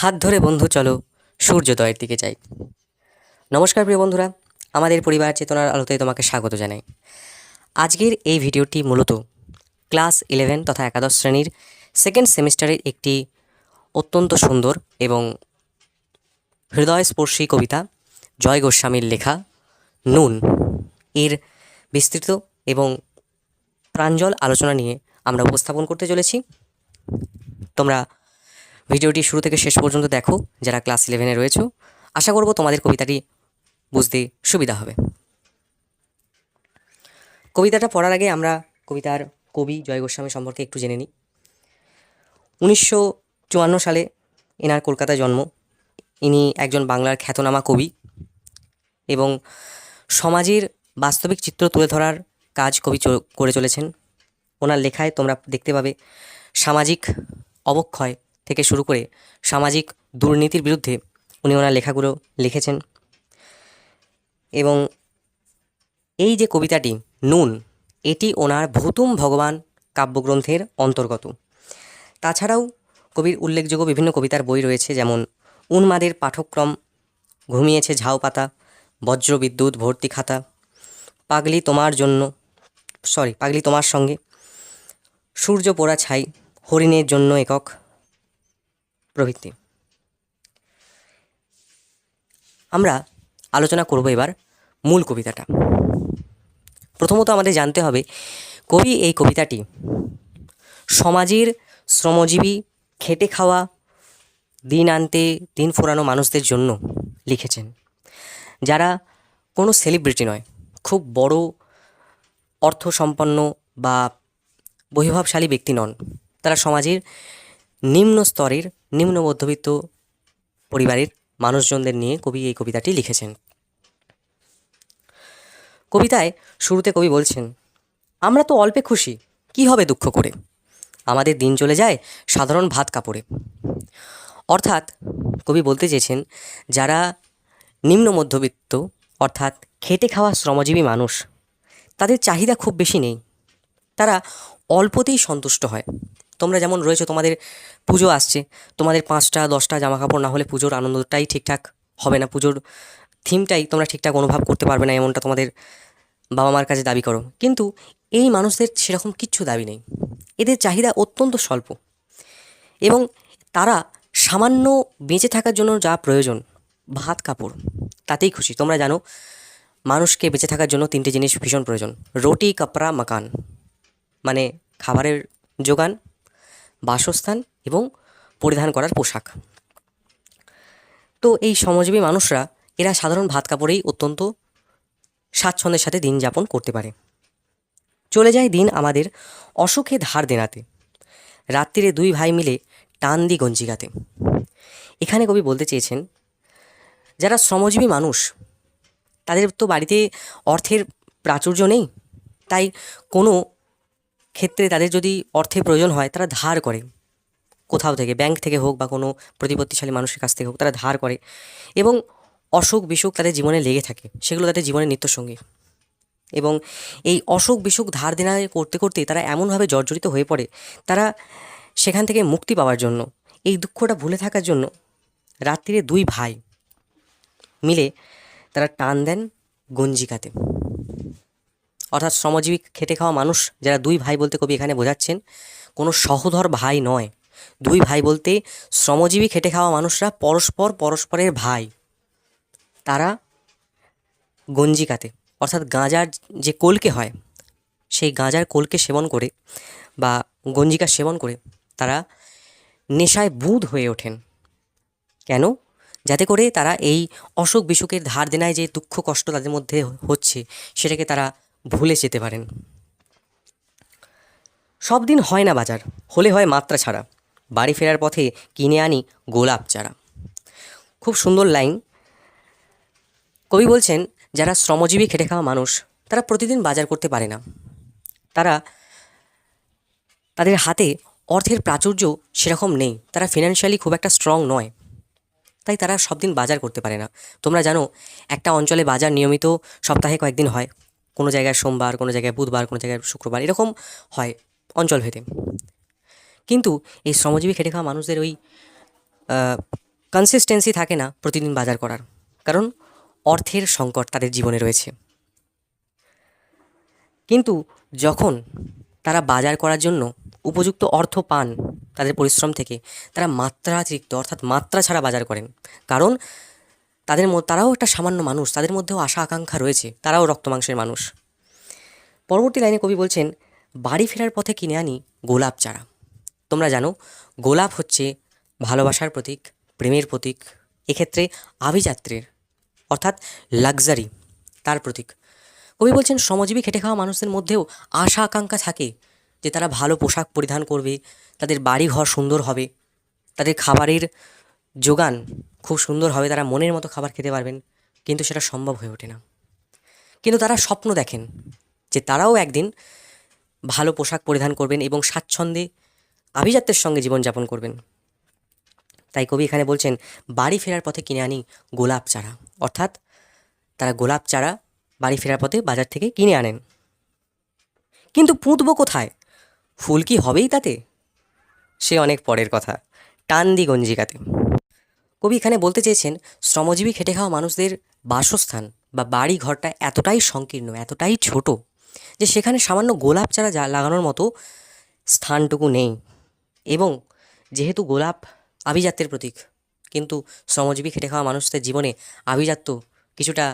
হাত ধরে বন্ধু চলো, সূর্যোদয়ের দিকে যাই। নমস্কার প্রিয় বন্ধুরা, আমাদের পরিবার চেতনার আলোতে তোমাকে স্বাগত জানাই। আজকের এই ভিডিওটি মূলত ক্লাস ইলেভেন তথা একাদশ শ্রেণির সেকেন্ড সেমিস্টারের একটি অত্যন্ত সুন্দর এবং হৃদয়স্পর্শী কবিতা, জয় গোস্বামীর লেখা নুন। এর বিস্তৃত এবং প্রাঞ্জল আলোচনা নিয়ে আমরা উপস্থাপন করতে চলেছি। তোমরা ভিডিওটি শুরু থেকে শেষ পর্যন্ত দেখো, যারা ক্লাস ইলেভেনে রয়েছো। আশা করব তোমাদের কবিতাটি বুঝতে সুবিধা হবে। কবিতাটা পড়ার আগে আমরা কবিতার কবি জয় গোস্বামী সম্পর্কে একটু জেনে নিই। উনিশশো চুয়ান্ন সালে এনার কলকাতায় জন্ম। ইনি একজন বাংলার খ্যাতনামা কবি এবং সমাজের বাস্তবিক চিত্র তুলে ধরার কাজ কবি করে চলেছেন। ওনার লেখায় তোমরা দেখতে পাবে সামাজিক অবক্ষয় থেকে শুরু করে সামাজিক দুর্নীতির বিরুদ্ধে উনি ওনার লেখাগুলো লিখেছেন। এবং এই যে কবিতাটি, নুন, এটি ওনার ভূতুম ভগবান কাব্যগ্রন্থের অন্তর্গত। তাছাড়াও কবির উল্লেখযোগ্য বিভিন্ন কবিতার বই রয়েছে, যেমন উন্মাদের পাঠক্রম, ঘুমিয়েছে ঝাউ পাতা, বজ্রবিদ্যুৎ ভর্তি খাতা, পাগলি তোমার জন্য, সরি, পাগলি তোমার সঙ্গে, সূর্য পোড়া ছাই, হরিণের জন্য একক প্রভৃতি আমরা আলোচনা করব এবার মূল কবিতাটা। প্রথমত আমাদের জানতে হবে, কবি এই কবিতাটি সমাজের শ্রমজীবী, খেটে খাওয়া, দিন আনতে, দিন ফোরানো মানুষদের জন্য লিখেছেন, যারা কোনো সেলিব্রিটি নয়, খুব বড় অর্থ সম্পন্ন বা বৈভবশালী ব্যক্তি নন। তারা সমাজের নিম্ন স্তরের, নিম্ন মধ্যবিত্ত পরিবারের মানুষজনদের নিয়ে কবি এই কবিতাটি লিখেছেন। কবিতায় শুরুতে কবি বলছেন, আমরা তো অল্পে খুশি, কি হবে দুঃখ করে? আমাদের দিন চলে যায় সাধারণ ভাত কাপড়ে। অর্থাৎ কবি বলতে চেয়েছেন, যারা নিম্ন মধ্যবিত্ত, অর্থাৎ খেটে খাওয়া শ্রমজীবী মানুষ, তাদের চাহিদা খুব বেশি নেই। তারা অল্পতেই সন্তুষ্ট হয়। তোমরা যেমন রয়েছো, তোমাদের পুজো আসছে। তোমাদের পাঁচটা, দশটা জামা কাপড় না হলে পুজোর আনন্দটাই ঠিকঠাক হবে না। পুজোর থিমটাই তোমরা ঠিকঠাক অনুভব করতে পারবে না, এমনটা তোমাদের বাবা মার কাছে দাবি করো। কিন্তু এই মানুষদের সেরকম কিচ্ছু দাবি নেই। এদের চাহিদা অত্যন্ত স্বল্প। এবং তারা সামান্য বেঁচে থাকার জন্য যা প্রয়োজন, ভাত, কাপড়, তাতেই খুশি। তোমরা জানো, মানুষকে বেঁচে থাকার জন্য তিনটে জিনিস ভীষণ প্রয়োজন। রুটি, কাপড়া, মাকান। মানে খাবারের যোগান বাসস্থান এবং পরিধান করার পোশাক। তো এই শ্রমজীবী মানুষরা, এরা সাধারণ ভাত কাপড়েই অত্যন্ত স্বাচ্ছন্দ্যের সাথে দিন যাপন করতে পারে। চলে যায় দিন আমাদের অসুখে ধার দেনাতে। রাত্রিরে দুই ভাই মিলে টান দি গঞ্জিকাতে। এখানে কবি বলতে চেয়েছেন, যারা শ্রমজীবী মানুষ, তাদের তো বাড়িতে অর্থের প্রাচুর্য নেই, তাই কোনো ক্ষেত্রে তাদের যদি অর্থের প্রয়োজন হয়, তারা ধার করে। কোথাও থেকে, ব্যাংক থেকে হোক বা কোনো প্রতিপত্তিশালী মানুষের কাছ থেকে হোক, তারা ধার করে। এবং অসুখ বিসুখ তাদের জীবনে লেগে থাকে। সেগুলো তাদের জীবনের নিত্যসঙ্গী। এবং এই অসুখ বিসুখ ধার দেনা করতে করতে তারা এমনভাবে জর্জরিত হয়ে পড়ে, তারা সেখান থেকে মুক্তি পাওয়ার জন্য, এই দুঃখটা ভুলে থাকার জন্য রাত্রিরে দুই ভাই মিলে তারা টান দেন গঞ্জিকাতে। অর্থাৎ শ্রমজীবী খেটে খাওয়া মানুষ, যারা দুই ভাই বলতে কবি এখানে বোঝাচ্ছেন, কোনো সহোদর ভাই নয়। দুই ভাই বলতে শ্রমজীবী খেটে খাওয়া মানুষরা পরস্পর পরস্পরের ভাই। তারা গঞ্জিকাতে, অর্থাৎ গাঁজার যে কলকে হয়, সেই গাঁজার কলকে সেবন করে বা গঞ্জিকা সেবন করে তারা নেশায় বুধ হয়ে ওঠেন। কেন? যাতে করে তারা এই অসুখ বিসুখের ধার দেনায় যে দুঃখ কষ্ট তাদের মধ্যে হচ্ছে, সেটাকে তারা ভুলে যেতে পারেন। সব দিন হয় না বাজার, হলে হয় মাত্রা ছাড়া। বাড়ি ফেরার পথে কিনে আনি গোলাপ চারা। খুব সুন্দর লাইন। কবি বলছেন, যারা শ্রমজীবী খেটে খাওয়া মানুষ, তারা প্রতিদিন বাজার করতে পারে না। তারা তাদের হাতে অর্থের প্রাচুর্য সেরকম নেই। তারা ফিনান্সিয়ালি খুব একটা স্ট্রং নয়। তাই তারা সব দিন বাজার করতে পারে না। তোমরা জানো, একটা অঞ্চলে বাজার নিয়মিত সপ্তাহে কয়েকদিন হয়। কোনো জায়গায় সোমবার, কোনো জায়গায় বুধবার, কোনো জায়গায় শুক্রবার, এরকম হয় অঞ্চল ভেদে। কিন্তু এই শ্রমজীবী খেটে খাওয়া মানুষদের ওই কনসিস্টেন্সি থাকে না প্রতিদিন বাজার করার। কারণ অর্থের সংকট তাদের জীবনে রয়েছে। কিন্তু যখন তারা বাজার করার জন্য উপযুক্ত অর্থ পান তাদের পরিশ্রম থেকে, তারা মাত্রাতিরিক্ত, অর্থাৎ মাত্রা ছাড়া বাজার করেন। কারণ তাদের তারাও একটা সামান্য মানুষ, তাদের মধ্যেও আশা, আকাঙ্ক্ষা রয়েছে, তারাও রক্তমাংসের মানুষ। পরবর্তী লাইনে কবি বলছেন, বাড়ি ফেরার পথে কিনে আনি গোলাপ চারা। তোমরা জানো, গোলাপ হচ্ছে ভালোবাসার প্রতীক, প্রেমের প্রতীক, এক্ষেত্রে আভিযাত্রীর অর্থাৎ লাক্সারি, তার প্রতীক। কবি বলছেন, শ্রমজীবী খেটে খাওয়া মানুষদের মধ্যেও আশা, আকাঙ্ক্ষা থাকে যে তারা ভালো পোশাক পরিধান করবে, তাদের বাড়ি ঘর সুন্দর হবে, তাদের খাবারের যোগান খুব সুন্দর হবে, তারা মনের মতো খাবার খেতে পারবেন, কিন্তু সেটা সম্ভব হয়ে ওঠে না। কিন্তু তারা স্বপ্ন দেখেন যে তারাও একদিন ভালো পোশাক পরিধান করবেন এবং স্বাচ্ছন্দ্যে আভিজাত্যের সঙ্গে জীবনযাপন করবেন। তাই কবি এখানে বলছেন, বাড়ি ফেরার পথে কিনে আনি গোলাপ চারা। অর্থাৎ তারা গোলাপ চারা বাড়ি ফেরার পথে বাজার থেকে কিনে আনেন। কিন্তু পুঁতবো কোথায়? ফুল কি হবেই তাতে? সে অনেক পরের কথা। টান দি গঞ্জিকাতে। কবি এখানে বলতে চেয়েছেন, শ্রমজীবী খেটে খাওয়া মানুষদের বাসস্থান বা বাড়ি ঘরটা এতটাই সংকীর্ণ, এতটাই ছোট যে সেখানে সামান্য গোলাপ চারা লাগানোর মতো স্থানটুকু নেই। এবং যেহেতু গোলাপ আভিজাত্যের প্রতীক, কিন্তু শ্রমজীবী খেটে খাওয়া মানুষদের জীবনে আভিজাত্য কিছুটা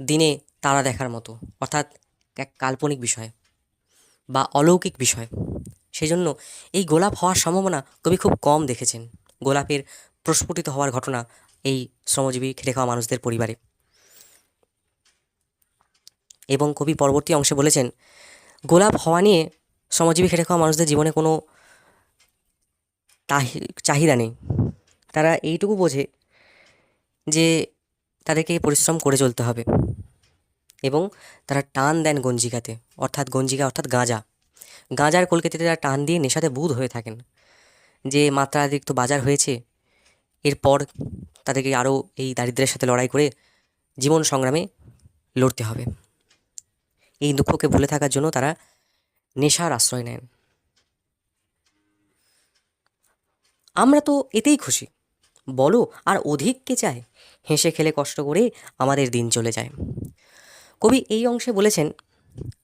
দিনে তারা দেখার মতো, অর্থাৎ এক কাল্পনিক বিষয় বা অলৌকিক বিষয়। সেই জন্য এই গোলাপ হওয়ার সম্ভাবনা কবি খুব কম দেখেছেন। গোলাপের প্রস্ফুটিত হওয়ার ঘটনা এই শ্রমজীবী খেটে খাওয়া মানুষদের পরিবারে। এবং কবি পরবর্তী অংশে বলেছেন, গোলাপ হওয়া নিয়ে শ্রমজীবী খেটে খাওয়া মানুষদের জীবনে কোনো চাহিদা নেই। তারা এইটুকু বোঝে যে তাদেরকে পরিশ্রম করে চলতে হবে এবং তারা টান দেন গঞ্জিকাতে, অর্থাৎ গঞ্জিকা অর্থাৎ গাঁজা। গাঁজার কলকেতে তারা টান দিয়ে নেশাতে বুধ হয়ে থাকেন। যে মাত্রাতিরিক্ত বাজার হয়েছে এরপর তাদেরকে আরও এই দারিদ্র্যের সাথে লড়াই করে জীবন সংগ্রামে লড়তে হবে। এই দুঃখকে ভুলে থাকার জন্য তারা নেশার আশ্রয় নেন। আমরা তো এতেই খুশি। বলো, আর অধিক কে চায়? হেসে খেলে কষ্ট করে আমাদের দিন চলে যায়। কবি এই অংশে বলেছেন,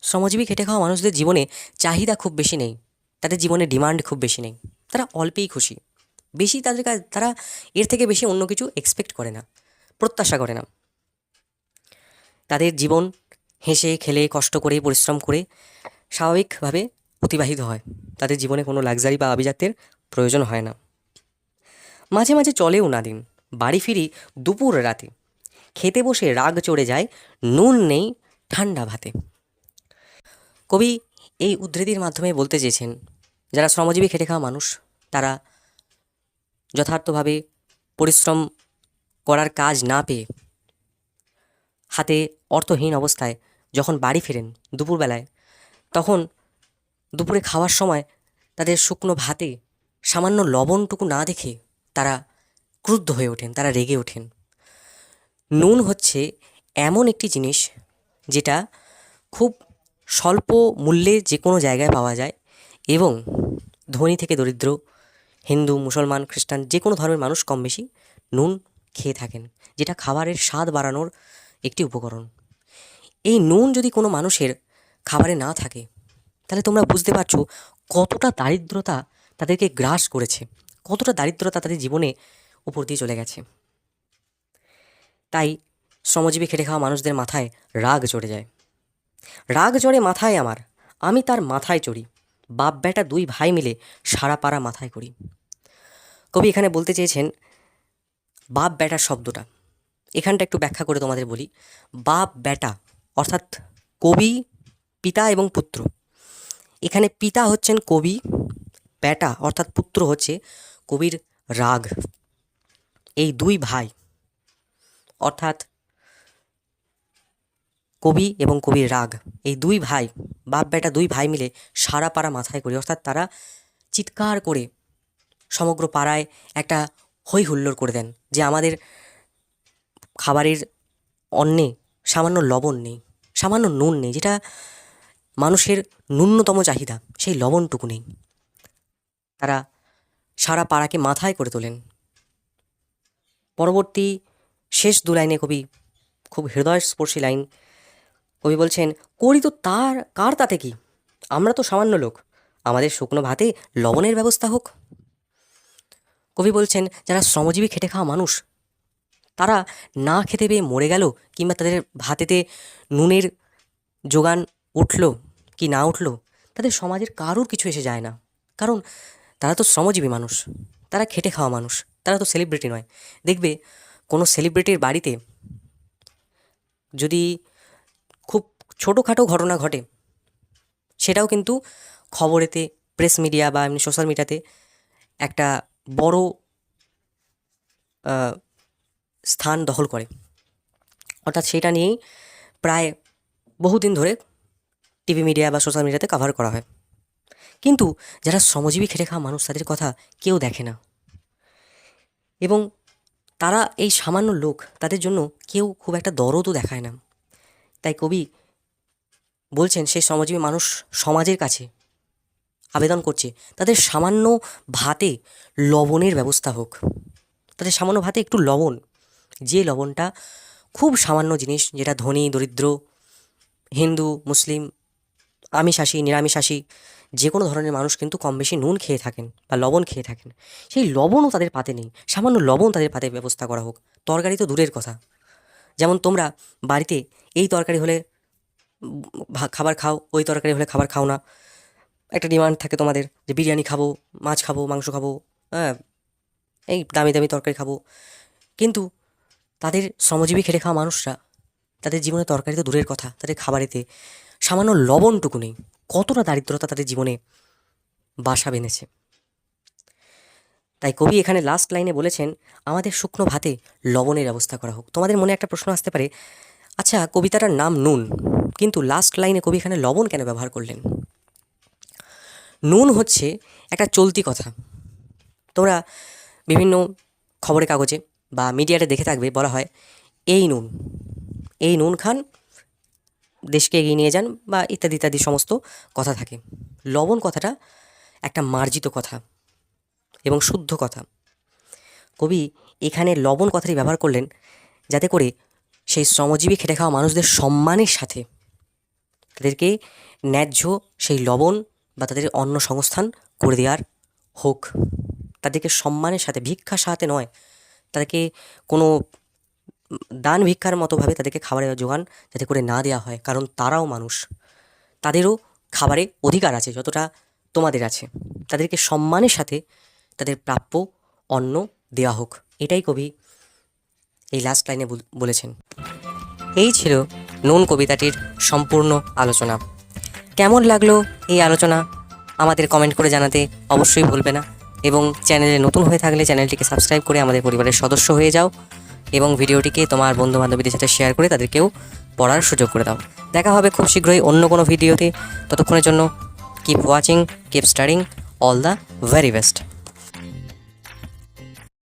শ্রমজীবী খেটে খাওয়া মানুষদের জীবনে চাহিদা খুব বেশি নেই, তাদের জীবনে ডিমান্ড খুব বেশি নেই, তারা অল্পেই খুশি। বেশি তাদের কাছে তারা এর থেকে বেশি অন্য কিছু এক্সপেক্ট করে না, প্রত্যাশা করে না। তাদের জীবন হেসে, খেলে, কষ্ট করে, পরিশ্রম করে স্বাভাবিকভাবে অতিবাহিত হয়। তাদের জীবনে কোনো লাক্সারি বা আভিজাত্যের প্রয়োজন হয় না। মাঝে মাঝে চলেও না দিন। বাড়ি ফিরি দুপুর রাতে। খেতে বসে রাগ চড়ে যায়, নুন নেই, ঠান্ডা ভাতে। কবি এই উদ্ধৃতির মাধ্যমে বলতে চেয়েছেন, যারা শ্রমজীবী, খেটে খাওয়া মানুষ, তারা যথার্থভাবে পরিশ্রম করার কাজ না পেয়ে হাতে অর্থহীন অবস্থায় যখন বাড়ি ফেরেন দুপুরবেলায়, তখন দুপুরে খাওয়ার সময় তাদের শুকনো ভাতে সামান্য লবণটুকু না দেখে তারা ক্রুদ্ধ হয়ে ওঠেন, তারা রেগে ওঠেন। নুন হচ্ছে এমন একটি জিনিস যেটা খুব স্বল্প মূল্যে যে কোনো জায়গায় পাওয়া যায় এবং ধনী থেকে দরিদ্র হিন্দু, মুসলমান, খ্রিস্টান, যে কোনো ধর্মের মানুষ কম বেশি নুন খেয়ে থাকেন, যেটা খাবারের স্বাদ বাড়ানোর একটি উপকরণ। এই নুন যদি কোনো মানুষের খাবারে না থাকে, তাহলে তোমরা বুঝতে পারছ কতটা দারিদ্রতা তাদেরকে গ্রাস করেছে, কতটা দারিদ্রতা তাদের জীবনে উপর দিয়ে চলে গেছে। তাই শ্রমজীবী খেটে খাওয়া মানুষদের মাথায় রাগ চড়ে যায়। রাগ চড়ে মাথায় আমার, আমি তার মাথায় চড়ি। বাপ বেটা দুই ভাই মিলে সারা পাড়া মাথায় করি। কবি এখানে বলতে চেয়েছেন বাপ বেটা শব্দটা। এখানটা একটু ব্যাখ্যা করে তোমাদের বলি। বাপ বেটা অর্থাৎ কবি, পিতা এবং পুত্র। এখানে পিতা হচ্ছেন কবি, বেটা অর্থাৎ পুত্র হচ্ছে কবির রাগ। এই দুই ভাই অর্থাৎ কবি এবং কবির রাগ। এই দুই ভাই, বাপ বেটা দুই ভাই মিলে সারা পাড়া মাথায় করি। অর্থাৎ তারা চিৎকার করে সমগ্র পাড়ায় একটা হই হুল্লোড় করে দেন যে আমাদের খাবারের অন্নে সামান্য লবণ নেই, সামান্য নুন নেই, যেটা মানুষের ন্যূনতম চাহিদা, সেই লবণটুকু নেই। তারা সারা পাড়াকে মাথায় করে তোলেন। পরবর্তী শেষ দু লাইনে কবি খুব হৃদয়স্পর্শী লাইন কবি বলছেন, করি তো তার, কার তাতে কি? আমরা তো সামান্য লোক। আমাদের শুকনো ভাতে লবণের ব্যবস্থা হোক। কবি বলছেন, যারা শ্রমজীবী খেটে খাওয়া মানুষ, তারা না খেতে পেয়ে মরে গেল কিংবা তাদের ভাতেতে নুনের যোগান উঠল কি না উঠল, তাদের সমাজের কারোর কিছু এসে যায় না। কারণ তারা তো শ্রমজীবী মানুষ, তারা খেটে খাওয়া মানুষ, তারা তো সেলিব্রিটি নয়। দেখবে, কোনো সেলিব্রিটির বাড়িতে যদি ছোটোখাটো ঘটনা ঘটে। সেটাও কিন্তু খবরেতে প্রেস মিডিয়া বা এমনি সোশ্যাল মিডিয়াতে একটা বড় স্থান দখল করে। অর্থাৎ সেটা নিয়েই প্রায় বহুদিন ধরে টিভি মিডিয়া বা সোশ্যাল মিডিয়াতে কভার করা হয়। কিন্তু যারা শ্রমজীবী খেটে খাওয়া মানুষ, তাদের কথা কেউ দেখে না। এবং তারা এই সামান্য লোক, তাদের জন্য কেউ খুব একটা দরদও দেখায় না। তাই কবি বলছেন, সেই শ্রমজীবী মানুষ সমাজের কাছে আবেদন করছে, তাদের সামান্য ভাতে লবণের ব্যবস্থা হোক। তাদের সামান্য ভাতে একটু লবণ, যে লবণটা খুব সামান্য জিনিস, যেটা ধনী, দরিদ্র, হিন্দু, মুসলিম, আমিষাশী, নিরামিষাশী, যে কোনো ধরনের মানুষ কিন্তু কম বেশি নুন খেয়ে থাকেন বা লবণ খেয়ে থাকেন। সেই লবণও তাদের পাতে নেই, সামান্য লবণ তাদের পাতে ব্যবস্থা করা হোক। তরকারি তো দূরের কথা। যেমন তোমরা বাড়িতে এই তরকারি হলে খাবার খাও, ওই তরকারি হলে খাবার খাও না। একটা ডিমান্ড থাকে তোমাদের যে বিরিয়ানি খাব, মাছ খাব, মাংস খাব হ্যাঁ এই দামি দামি তরকারি খাব। কিন্তু তাদের শ্রমজীবী খেটে খাওয়া মানুষরা, তাদের জীবনে তরকারি তো দূরের কথা, তাদের খাবারেতে সামান্য লবণটুকু নেই। কতটা দারিদ্রতা তাদের জীবনে বাসা বেঁধেছে। তাই কবি এখানে লাস্ট লাইনে বলেছেন, আমাদের শুকনো ভাতে লবণের ব্যবস্থা করা হোক। তোমাদের মনে একটা প্রশ্ন আসতে পারে আচ্ছা কবিতাটার নাম নুন। কিন্তু লাস্ট লাইনে কবি এখানে লবণ কেন ব্যবহার করলেন? নুন হচ্ছে একটা চলতি কথা। তোমরা বিভিন্ন খবরের কাগজে বা মিডিয়াতে দেখে থাকবে, বলা হয়, এই নুন এই নুন খান, দেশকে এগিয়ে নিয়ে যান, বা ইত্যাদি ইত্যাদি সমস্ত কথা থাকে। লবণ কথাটা একটা মার্জিত কথা এবং শুদ্ধ কথা। কবি এখানে লবণ কথাটি ব্যবহার করলেন যাতে করে সেই শ্রমজীবী খেটে খাওয়া মানুষদের সম্মানের সাথে তাদেরকে ন্যায্য সেই লবণ বা তাদের অন্ন সংস্থান করে দেওয়ার হোক। তাদেরকে সম্মানের সাথে, ভিক্ষার সাথে নয়, তাদেরকে কোনো দান ভিক্ষার মতোভাবে তাদেরকে খাবারের যোগান যাতে করে না দেওয়া হয়, কারণ তারাও মানুষ। তাদেরও খাবারে অধিকার আছে, যতটা তোমাদের আছে। তাদেরকে সম্মানের সাথে তাদের প্রাপ্য অন্ন দেওয়া হোক। এটাই কবি এই লাস্ট লাইনে বল- বলেছেন। এই ছিল নুন কবিতাটির সম্পূর্ণ আলোচনা। কেমন লাগল এই আলোচনা? আমাদের কমেন্ট করে জানাতে অবশ্যই ভুলবে না। এবং চ্যানেলে নতুন হয়ে থাকলে চ্যানেলটিকে সাবস্ক্রাইব করে আমাদের পরিবারের সদস্য হয়ে যাও এবং ভিডিওটিকে তোমার বন্ধু বান্ধবীদের সাথে শেয়ার করে তাদেরকেও পড়ার সুযোগ করে দাও। দেখা হবে খুব শীঘ্রই অন্য কোনো ভিডিওতে। ততক্ষণের জন্য keep watching keep studying all the very best